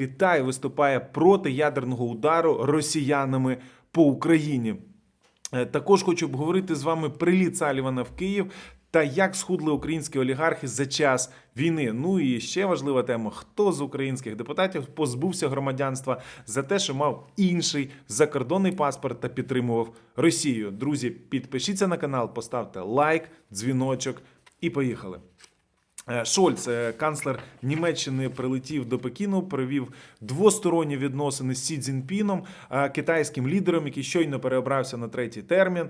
Китай виступає проти ядерного удару росіянами по Україні. Е, Також хочу обговорити з вами приліт Салівана в Київ та як схудли українські олігархи за час війни. Ну і ще важлива тема: хто з українських депутатів позбувся громадянства за те, що мав інший закордонний паспорт та підтримував Росію. Друзі, підпишіться на канал, поставте лайк, дзвіночок і поїхали. Е, Шольц, е, канцлер Німеччини, прилетів до Пекіну, провів двосторонні відносини з Сі Цзіньпіном, е, китайським лідером, який щойно переобрався на третій термін.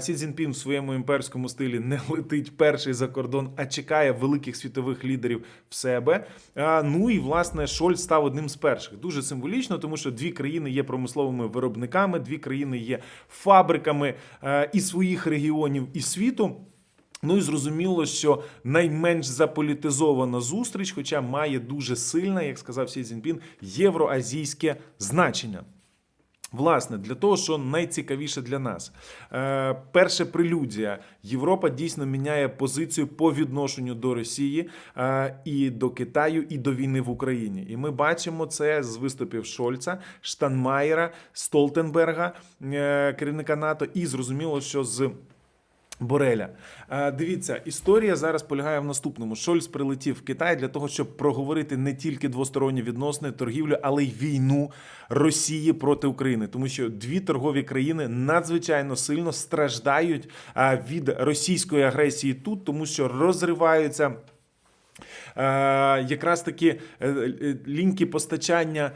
Сі Цзіньпін в своєму імперському стилі не летить перший за кордон, а чекає великих світових лідерів в себе. Ну і власне Шольц став одним з перших. Дуже символічно, тому що дві країни є промисловими виробниками, дві країни є фабриками і своїх регіонів, і світу. Ну і зрозуміло, що найменш заполітизована зустріч, хоча має дуже сильне, як сказав Сі Цзіньпін, євроазійське значення. Власне, для того, що найцікавіше для нас, е, перше прелюдія. Європа дійсно міняє позицію по відношенню до Росії е, і до Китаю, і до війни в Україні. І ми бачимо це з виступів Шольца, Штанмаєра, Столтенберга, е, керівника НАТО, і зрозуміло, що з Бореля. Е, Дивіться, історія зараз полягає в наступному. Шольц прилетів в Китай для того, щоб проговорити не тільки двосторонні відносини, торгівлю, але й війну Росії проти України, тому що дві торгові країни надзвичайно сильно страждають е, від російської агресії тут, тому що розриваються. Е, якраз таки е, е, лінки постачання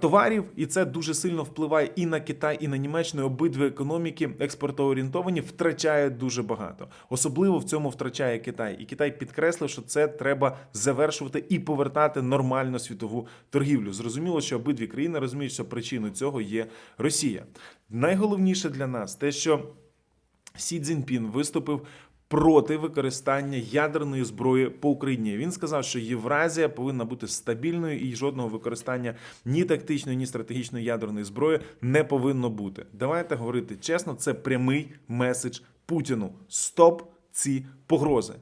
товарів, і це дуже сильно впливає і на Китай, і на Німеччину. Обидві економіки експортоорієнтовані втрачають дуже багато. Особливо в цьому втрачає Китай. І Китай підкреслив, що це треба завершувати і повертати нормально світову торгівлю. Зрозуміло, що обидві країни розуміють, що причиною цього є Росія. Найголовніше для нас те, що Сі Цзіньпін виступив проти використання ядерної зброї по Україні. Він сказав, що Євразія повинна бути стабільною і жодного використання ні тактичної, ні стратегічної ядерної зброї не повинно бути. Давайте говорити чесно, це прямий меседж Путіну. Стоп ці погрози.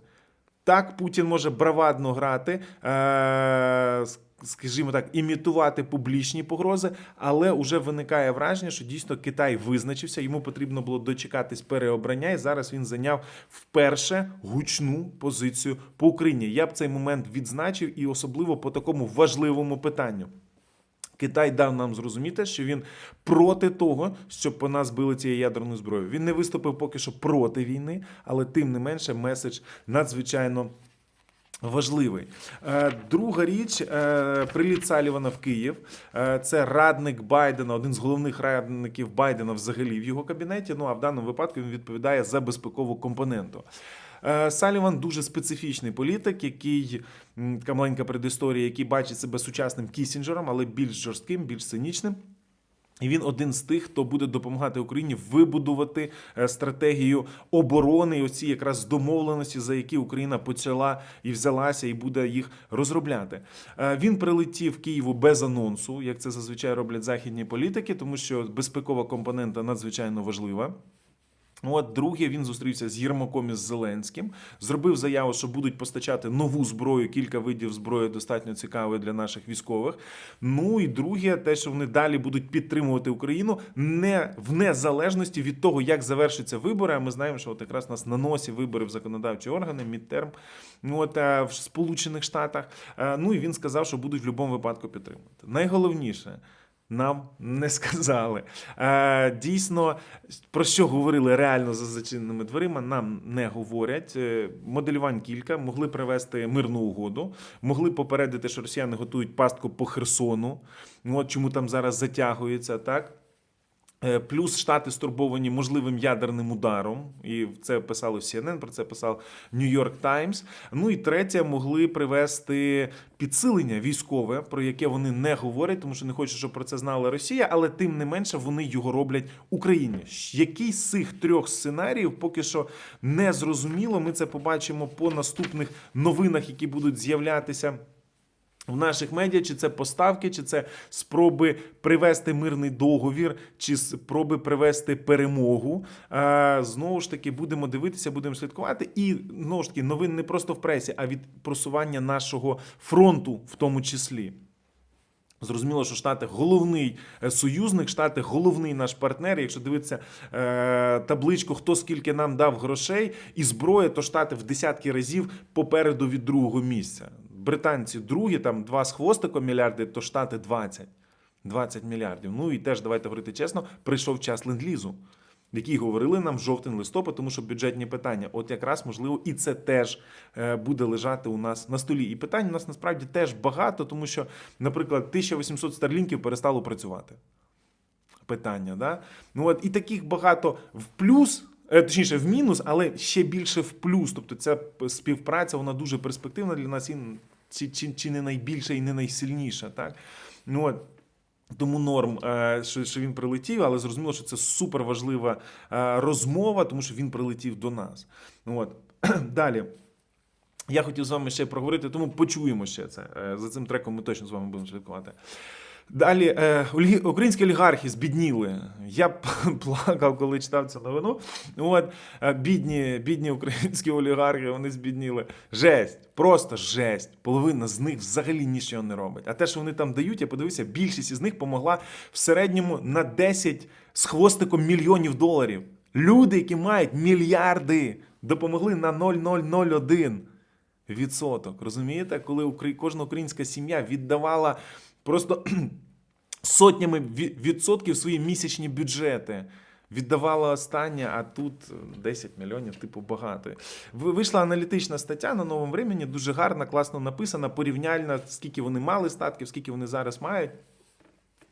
Так, Путін може бравадно грати, е, скажімо так, імітувати публічні погрози, але вже виникає враження, що дійсно Китай визначився. Йому потрібно було дочекатись переобрання, і зараз він зайняв вперше гучну позицію по Україні. Я б цей момент відзначив, і особливо по такому важливому питанню. Китай дав нам зрозуміти, що він проти того, щоб по нас били цією ядерною зброєю. Він не виступив поки що проти війни, але тим не менше меседж надзвичайно. Важливий. Е, Друга річ е, приліт Салівана в Київ. Е, Це радник Байдена, один з головних радників Байдена взагалі в його кабінеті. Ну а в даному випадку він відповідає за безпекову компоненту. Саліван дуже специфічний політик, який така маленька предісторія, який бачить себе сучасним Кісінджером, але більш жорстким, більш цинічним. І він один з тих, хто буде допомагати Україні вибудувати е, стратегію оборони, і оці якраз домовленості, за які Україна почала і взялася, і буде їх розробляти. Е, Він прилетів Києву без анонсу, як це зазвичай роблять західні політики, тому що безпекова компонента надзвичайно важлива. От друге, він зустрівся з Єрмаком і з Зеленським, зробив заяву, що будуть постачати нову зброю, кілька видів зброї достатньо цікавої для наших військових. Ну і друге, те, що вони далі будуть підтримувати Україну не в незалежності від того, як завершаться вибори. А ми знаємо, що от якраз нас на носі вибори в законодавчі органи, мідтерм, ну, от е, в Сполучених Штатах. Е, Ну і він сказав, що будуть в будь-якому випадку підтримувати. Найголовніше. Нам не сказали. Е, Дійсно, про що говорили реально за зачиненими дверима, нам не говорять. Е, Моделювань кілька могли привести мирну угоду, могли попередити, що росіяни готують пастку по Херсону. Ну, От чому там зараз затягується, так? Е, Плюс Штати стурбовані можливим ядерним ударом, і це писало CNN, про це писав York Times. Ну і третє, могли привести підсилення військове, про яке вони не говорять, тому що не хочуть, щоб про це знала Росія, але тим не менше вони його роблять Україні. Який з цих трьох сценаріїв поки що не зрозуміло. Ми це побачимо по наступних новинах, які будуть з'являтися. В наших медіа, чи це поставки, чи це спроби привести мирний договір, чи спроби привести перемогу. Е, Знову ж таки, будемо дивитися, будемо слідкувати. І знову ж таки, новин не просто в пресі, а від просування нашого фронту, в тому числі. Зрозуміло, що Штати головний е, союзник, Штати головний наш партнер. Якщо дивитися е, табличку, хто скільки нам дав грошей і зброї, то Штати в десятки разів попереду від другого місця. Британці другі, там два з хвостиком мільярди, то Штати 20. 20 мільярдів. Ну і теж давайте говорити чесно, прийшов час ленд-лізу, який говорили нам жовтень листопад, тому що бюджетні питання. От якраз можливо, і це теж е, буде лежати у нас на столі. І питань у нас насправді теж багато, тому що, наприклад, 1800 старлінків перестало працювати. Питання, да? Ну от і таких багато в плюс. Е, Точніше, в мінус, але ще більше в плюс. Тобто ця співпраця вона дуже перспективна для нас і чи, чи, чи не найбільша і не найсильніша. Так? Ну, от, тому норм, е, що, він прилетів, але зрозуміло, що це супер важлива е, розмова, тому що він прилетів до нас. Ну, От. Далі. Я хотів з вами ще проговорити, тому почуємо ще це. За цим треком ми точно з вами будемо слідкувати. Далі, е, українські олігархи збідніли. Я плакав, коли читав цю новину. От, е, бідні, бідні українські олігархи, вони збідніли. Жесть, просто жесть. Половина з них взагалі нічого не робить. А те, що вони там дають, я подивився, більшість із них помогла в середньому на 10 з хвостиком мільйонів доларів. Люди, які мають мільярди, допомогли на 0,001 відсоток. Розумієте, коли кожна українська сім'я віддавала просто сотнями відсотків свої місячні бюджети. Віддавала останнє, а тут 10 мільйонів, типу, багато. Вийшла аналітична стаття на новому времені, дуже гарна, класно написана, порівняльна, скільки вони мали статків, скільки вони зараз мають.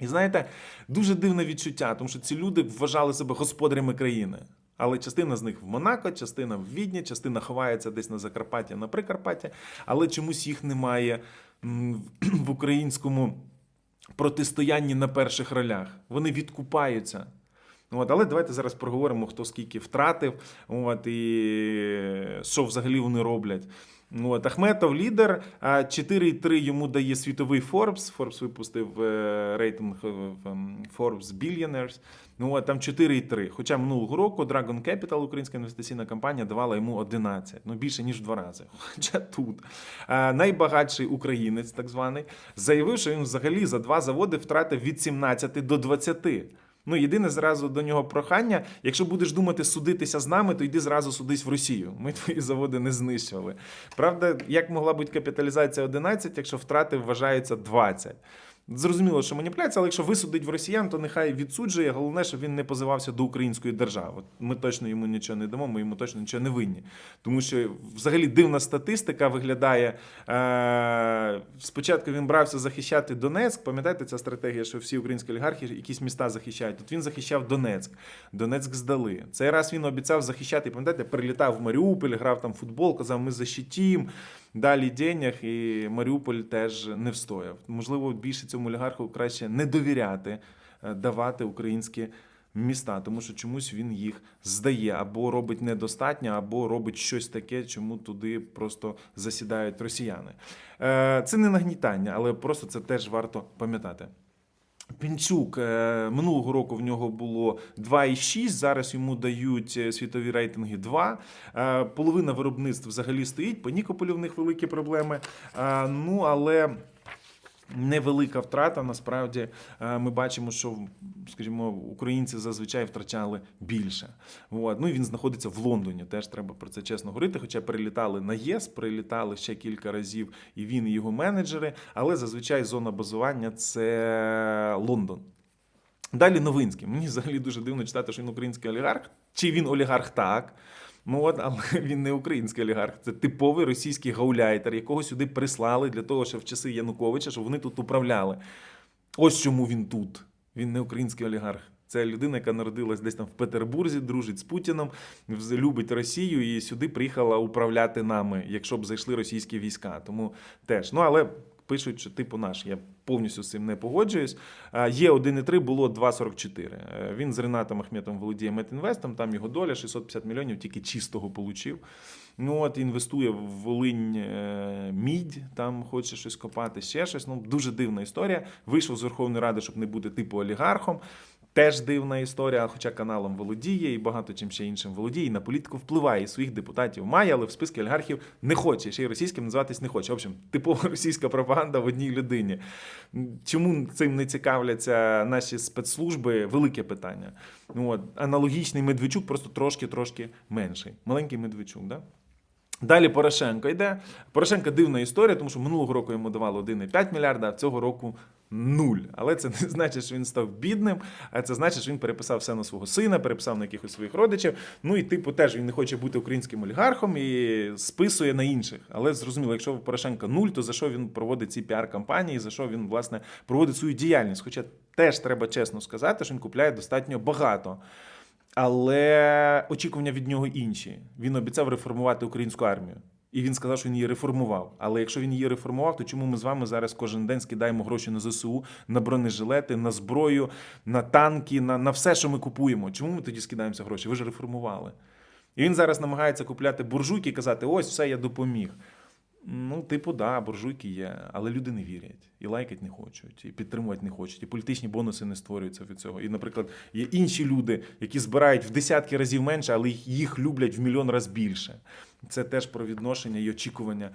І знаєте, дуже дивне відчуття, тому що ці люди вважали себе господарями країни. Але частина з них в Монако, частина в Відні, частина ховається десь на Закарпатті, на Прикарпатті, але чомусь їх немає в українському протистоянні на перших ролях. Вони відкупаються. От, але давайте зараз проговоримо, хто скільки втратив, от, і що взагалі вони роблять. От, Ахметов лідер, 4,3 йому дає світовий Forbes. Forbes випустив е, рейтинг е, ем, Forbes Billionaires. Ну, от, там 4,3. Хоча минулого року Dragon Capital, українська інвестиційна компанія, давала йому 11. Ну, більше, ніж в два рази. Хоча тут. Найбагатший українець, так званий, заявив, що він взагалі за два заводи втратив від 17 до 20. Ну, єдине зразу до нього прохання: якщо будеш думати судитися з нами, то йди зразу судись в Росію. Ми твої заводи не знищували. Правда, як могла бути капіталізація 11, якщо втрати вважаються 20? Зрозуміло, що маніпуляція, але якщо висудить в росіян, то нехай відсуджує. Головне, щоб він не позивався до української держави. Ми точно йому нічого не дамо, ми йому точно нічого не винні. Тому що взагалі дивна статистика виглядає. Е- спочатку він брався захищати Донецьк. Пам'ятаєте, ця стратегія, що всі українські олігархи якісь міста захищають. Тут він захищав Донецьк. Донецьк здали. Цей раз він обіцяв захищати. Пам'ятаєте, прилітав в Маріуполь, грав там футбол, казав, ми защитім. Далі денег, і Маріуполь теж не встояв. Можливо, більше цьому олігарху краще не довіряти, е, давати українські міста, тому що чомусь він їх здає або робить недостатньо, або робить щось таке, чому туди просто засідають росіяни. Е, Це не нагнітання, але просто це теж варто пам'ятати. Пінчук е, минулого року в нього було 2,6, зараз йому дають е, світові рейтинги 2. Е, Половина виробництв взагалі стоїть, по Нікополю в них великі проблеми. Ну, але невелика втрата. Насправді Е, ми бачимо, що скажімо, українці зазвичай втрачали більше. От. Ну і він знаходиться в Лондоні. Теж треба про це чесно говорити. Хоча перелітали на ЄС, прилітали ще кілька разів, і він, і його менеджери. Але зазвичай зона базування це Лондон. Далі Новинський. Мені взагалі дуже дивно читати, що він український олігарх. Чи він олігарх так? Ну от, але він не український олігарх. Це типовий російський гауляйтер, якого сюди прислали для того, щоб в часи Януковича, щоб вони тут управляли. Ось чому він тут. Він не український олігарх. Це людина, яка народилась десь там в Петербурзі, дружить з Путіном, любить Росію і сюди приїхала управляти нами, якщо б зайшли російські війська. Тому теж. Ну але пишуть, що типу наш. Я повністю з цим не погоджуюсь. Є 1,3, було 2,44. Е, Він з Ренатом Ахметом володіє Метінвестом, там його доля 650 мільйонів, тільки чистого получив. Ну от інвестує в Волинь е, мідь, там хоче щось копати, ще щось. Ну дуже дивна історія. Вийшов з Верховної Ради, щоб не бути типу олігархом. Теж дивна історія, хоча каналом володіє і багато чим ще іншим володіє, і на політику впливає, і своїх депутатів має, але в списки олігархів не хоче, ще й російським називатись не хоче. В общем, типова російська пропаганда в одній людині. Чому цим не цікавляться наші спецслужби? Велике питання. Ну, от, аналогічний Медведчук, просто трошки-трошки менший. Маленький Медведчук, да? Далі Порошенко йде. Порошенка дивна історія, тому що минулого року йому давали 1,5 мільярда, а цього року нуль. Але це не значить, що він став бідним, а це значить, що він переписав все на свого сина, переписав на якихось своїх родичів. Ну і типу теж він не хоче бути українським олігархом і списує на інших. Але зрозуміло, якщо Порошенка нуль, то за що він проводить ці піар-кампанії, за що він власне проводить свою діяльність? Хоча теж треба чесно сказати, що він купляє достатньо багато. Але очікування від нього інші. Він обіцяв реформувати українську армію. І він сказав, що він її реформував. Але якщо він її реформував, то чому ми з вами зараз кожен день скидаємо гроші на ЗСУ, на бронежилети, на зброю, на танки, на, на все, що ми купуємо? Чому ми тоді скидаємося гроші? Ви ж реформували. І він зараз намагається купляти буржуйки і казати: ось все, я допоміг. Ну, типу, да, буржуйки є, але люди не вірять, і лайкати не хочуть, і підтримувати не хочуть, і політичні бонуси не створюються від цього. І, наприклад, є інші люди, які збирають в десятки разів менше, але їх- їх люблять в мільйон разів більше. Це теж про відношення і очікування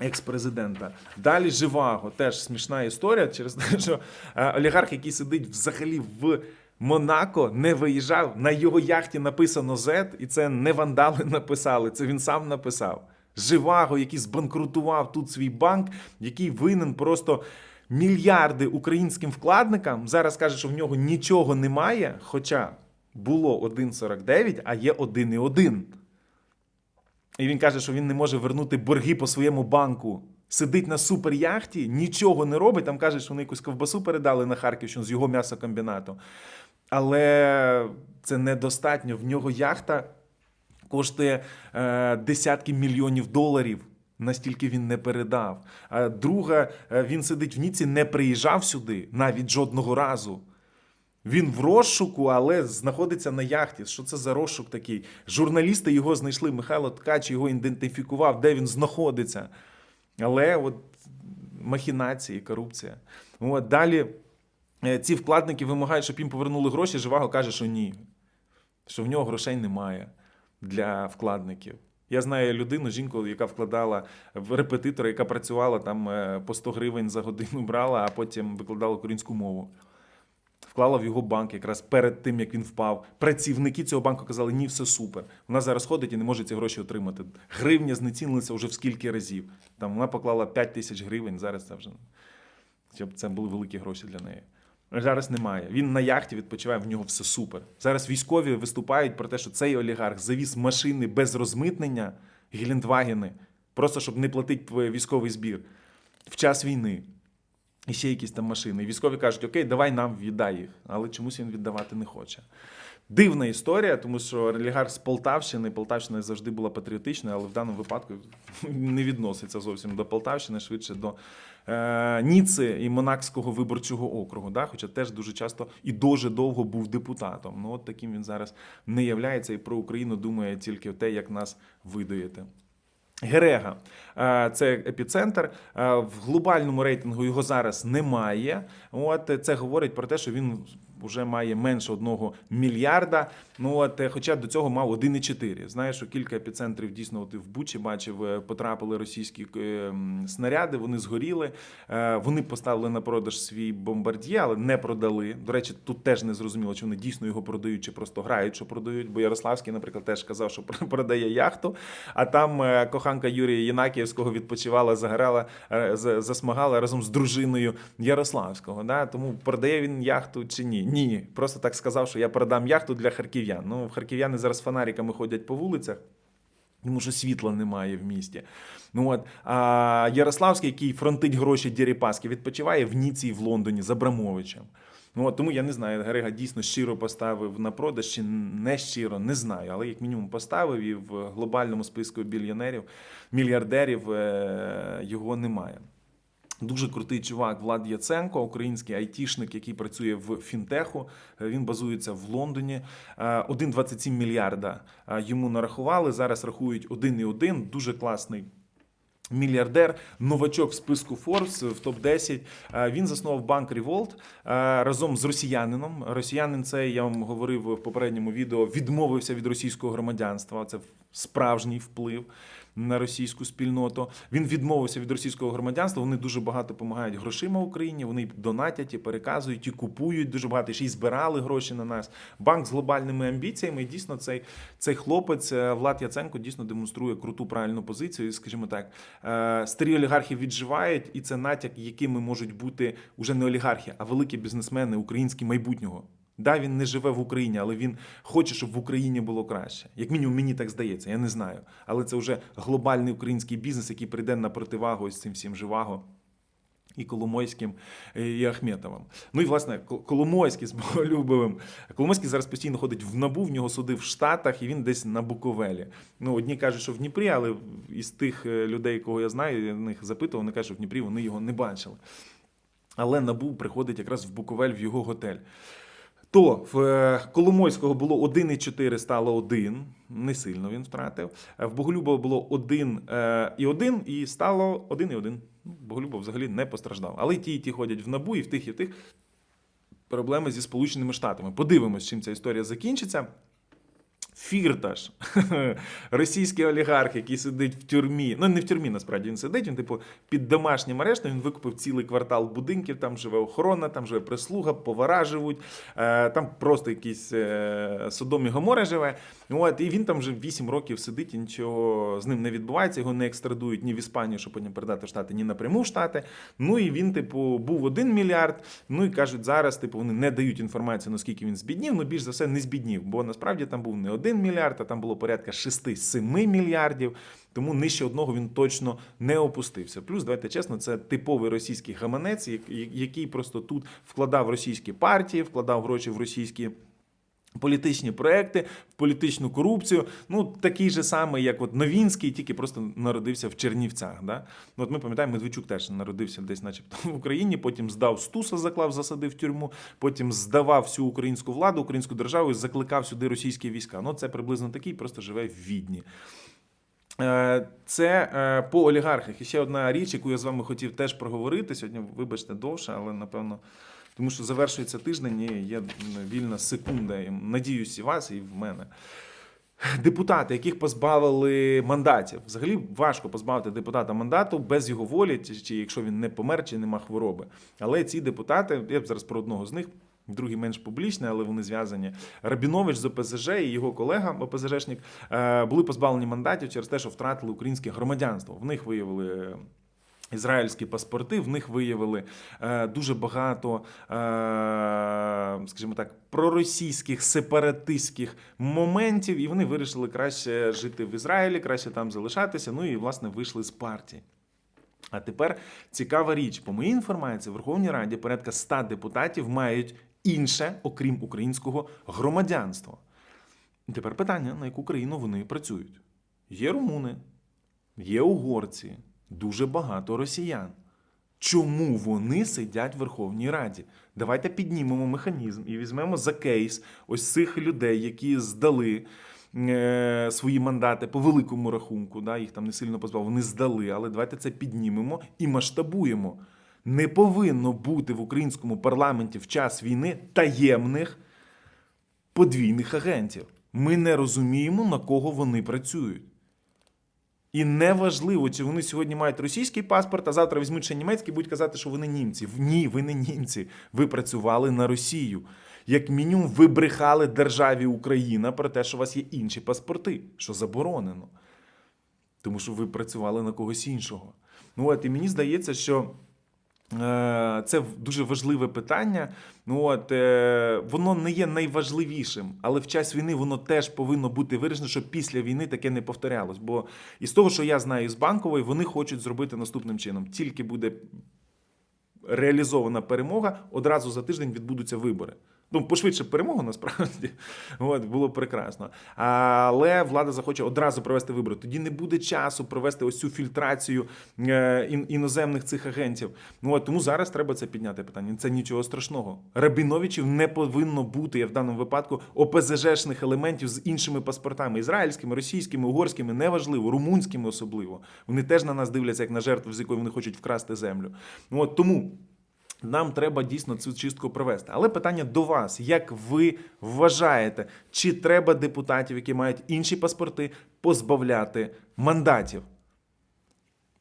екс-президента. Далі Живаго, теж смішна історія через те, що е, олігарх, який сидить взагалі в. Монако не виїжджав. На його яхті написано Z, і це не вандали написали, це він сам написав. Живаго, який збанкрутував тут свій банк, який винен просто мільярди українським вкладникам. Зараз каже, що в нього нічого немає, хоча було 1,49, а є 1,1. І він каже, що він не може вернути борги по своєму банку. Сидить на суперяхті, нічого не робить. Там каже, що вони якусь ковбасу передали на Харківщину з його м'ясокомбінату. Але це недостатньо. В нього яхта коштує е, десятки мільйонів доларів. Настільки він не передав. А друга, е, він сидить в Ніці, не приїжджав сюди навіть жодного разу. Він в розшуку, але знаходиться на яхті. Що це за розшук такий? Журналісти його знайшли. Михайло Ткач його ідентифікував, де він знаходиться. Але от махінації, корупція. От, далі е, ці вкладники вимагають, щоб їм повернули гроші. Живаго каже, що ні. Що в нього грошей немає для вкладників. Я знаю людину, жінку, яка вкладала в репетитора, яка працювала там е, по 100 гривень за годину брала, а потім викладала українську мову. Вклала в його банк якраз перед тим, як він впав. Працівники цього банку казали, ні, все супер. Вона зараз ходить і не може ці гроші отримати. Гривня знецінилася вже в скільки разів. Там вона поклала 5 тисяч гривень, зараз це вже це були великі гроші для неї. Зараз немає. Він на яхті відпочиває, в нього все супер. Зараз військові виступають про те, що цей олігарх завіз машини без розмитнення, Гелендвагени, просто щоб не платити військовий збір в час війни. І ще якісь там машини. І військові кажуть, окей, давай нам віддай їх. Але чомусь він віддавати не хоче. Дивна історія, тому що олігарх з Полтавщини, Полтавщина завжди була патріотичною, але в даному випадку не відноситься зовсім до Полтавщини, швидше до Ніци і Монакського виборчого округу. Да? Хоча теж дуже часто і дуже довго був депутатом. Ну от таким він зараз не являється і про Україну думає тільки те, як нас видаєте. Герега Е, це епіцентр. Е, В глобальному рейтингу його зараз немає. От е, це говорить про те, що він вже має менше одного мільярда. Ну от, е, хоча до цього мав 1,4. Знаєш, що кілька епіцентрів дійсно от в Бучі бачив, е, потрапили російські е, снаряди, вони згоріли. Вони поставили на продаж свій бомбард'є, але не продали. До речі, тут теж не зрозуміло, чи вони дійсно його продають, чи просто грають, що продають. Бо Ярославський, наприклад, теж казав, що продає яхту. А там коханка Юрія Єнакіївського відпочивала, загорала, е, засмагала разом з дружиною Ярославського. Да? Тому продає він яхту чи ні? Ні. Просто так сказав, що я продам яхту для харків'ян. Ну, харків'яни зараз фонариками ходять по вулицях. Тому що світла немає в місті. Ну от а Ярославський, який фронтить гроші Дєріпаски, відпочиває в Ніці і в Лондоні з Абрамовичем. Ну от тому я не знаю, Герега дійсно щиро поставив на продаж чи не щиро, не знаю. Але як мінімум поставив і в глобальному списку більйонерів, мільярдерів е, його немає. Дуже крутий чувак Влад Яценко, український айтішник, який працює в фінтеху. Е, Він базується в Лондоні. Е, 1,27 мільярда е, йому нарахували. Зараз рахують 1,1. Дуже класний Мільярдер, новачок в списку Forbes в топ 10 Він заснував банк Revolt е, разом з росіянином. Росіянин цей я вам говорив в попередньому відео. Відмовився від російського громадянства. Це справжній вплив на російську спільноту. Він відмовився від російського громадянства. Вони дуже багато допомагають грошима Україні. Вони донатять і переказують і купують дуже багато. Ще й збирали гроші на нас. Банк з глобальними амбіціями. І дійсно, цей, цей хлопець е, Влад Яценко дійсно демонструє круту правильну позицію. Скажімо так, е, старі олігархи відживають, і це натяк, якими можуть бути уже не олігархи, а великі бізнесмени українські майбутнього. Да, він не живе в Україні, але він хоче, щоб в Україні було краще. Як мінімум, мені так здається, я не знаю. Але це вже глобальний український бізнес, який прийде на противагу ось цим всім живаго. І Коломойським, і Ахметовим. Ну і власне Коломойський з Боголюбовим. Коломойський зараз постійно ходить в набу, в нього суди в Штатах, і він десь на Буковелі. Ну, одні кажуть, що в Дніпрі, але із тих е, людей, кого я знаю, я них запитував, вони кажуть, що в Дніпрі вони його не бачили. Але набу приходить якраз в Буковель в його готель. То в е, Коломойського було 1,4, стало 1. Не сильно він втратив. Е, В Боголюбова було 1 е, і 1, і стало 1 і 1. Ну, Боголюбов взагалі не постраждав. Але ті, і ті ходять в набу, і в тих, і в тих проблеми зі Сполученими Штатами. Подивимось, чим ця історія закінчиться. Фірташ, російський олігарх, який сидить в тюрмі. Ну, не в тюрмі, насправді він сидить. Він, типу, під домашнім арештом він викупив цілий квартал будинків, там живе охорона, там живе прислуга, повара живуть, е, там просто якийсь е, Содом і Гомора живе. От, і він там вже 8 років сидить, і нічого з ним не відбувається, його не екстрадують ні в Іспанію, щоб потім передати в Штати, ні напряму в Штати. Ну і він, типу, був 1 мільярд. Ну і кажуть, зараз, типу, вони не дають інформацію, наскільки він збіднів. Ну, більш за все, не збіднів, бо насправді там був не 1 мільярд, а там було порядка 6-7 мільярдів. Тому нижче одного він точно не опустився. Плюс, давайте чесно, це типовий російський гаманець, який просто тут вкладав російські партії, вкладав гроші в російські. Політичні проекти, політичну корупцію. Ну, такий же самий, як от Новінський, тільки просто народився в Чернівцях. Да? Ну, от ми пам'ятаємо, Медведчук теж народився десь, начебто, в Україні, потім здав Стуса, заклав, засадив тюрму, потім здавав всю українську владу, українську державу і закликав сюди російські війська. Ну, це приблизно такий, просто живе в Відні. Е, Це е, по олігархах. І ще одна річ, яку я з вами хотів теж проговорити. Сьогодні, вибачте, довше, але напевно. Тому що завершується тиждень і є вільна секунда. І надіюсь, і вас, і в мене. Депутати, яких позбавили мандатів. Взагалі важко позбавити депутата мандату без його волі, чи, якщо він не помер, чи нема хвороби. Але ці депутати, я б зараз про одного з них. Другий менш публічний, але вони зв'язані. Рабінович з ОПЗЖ і його колега ОПЗЖшник е, були позбавлені мандатів через те, що втратили українське громадянство. В них виявили Ізраїльські паспорти в них виявили е, дуже багато, е, скажімо так, проросійських сепаратистських моментів, і вони вирішили краще жити в Ізраїлі, краще там залишатися. Ну і власне вийшли з партії. А тепер цікава річ. По моїй інформації, в Верховній Раді порядка 100 депутатів мають інше, окрім українського громадянства. Тепер питання: на яку країну вони працюють? Є румуни, є угорці, дуже багато росіян. Чому вони сидять в Верховній Раді? Давайте піднімемо механізм і візьмемо за кейс ось цих людей, які здали е, свої мандати по великому рахунку. Да, їх там не сильно позбав, вони здали, але давайте це піднімемо і масштабуємо. Не повинно бути в українському парламенті в час війни таємних подвійних агентів. Ми не розуміємо, на кого вони працюють. І неважливо, чи вони сьогодні мають російський паспорт, а завтра візьмуть ще німецький, будуть казати, що вони німці. Ні, ви не німці. Ви працювали на Росію. Як мінімум, ви брехали державі Україна про те, що у вас є інші паспорти, що заборонено. Тому що ви працювали на когось іншого. Ну от і мені здається, що. Е, Це дуже важливе питання. Ну от е, воно не є найважливішим, але в час війни воно теж повинно бути вирішено, щоб після війни таке не повторялось. Бо із того, що я знаю з банкової, вони хочуть зробити наступним чином: тільки буде реалізована перемога, одразу за тиждень відбудуться вибори. Ну, пошвидше перемогу насправді. От, було прекрасно. Але влада захоче одразу провести вибори. Тоді не буде часу провести ось цю фільтрацію е, іноземних цих агентів. Ну, от, тому зараз треба це підняти питання. Це нічого страшного. Рабіновичів не повинно бути в даному випадку ОПЗЖшних елементів з іншими паспортами: ізраїльськими, російськими, угорськими, неважливо, румунськими особливо. Вони теж на нас дивляться як на жертву, з якої вони хочуть вкрасти землю. Ну, От тому. Нам треба дійсно цю чистку провести. Але питання до вас: як ви вважаєте, чи треба депутатів, які мають інші паспорти, позбавляти мандатів?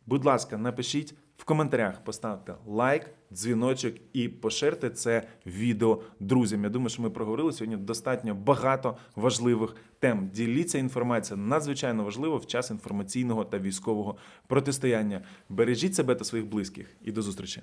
Будь ласка, напишіть в коментарях, поставте лайк, дзвіночок і поширте це відео друзям. Я думаю, що ми проговорили сьогодні достатньо багато важливих тем. Діліться інформацією надзвичайно важливо в час інформаційного та військового протистояння. Бережіть себе та своїх близьких і до зустрічі.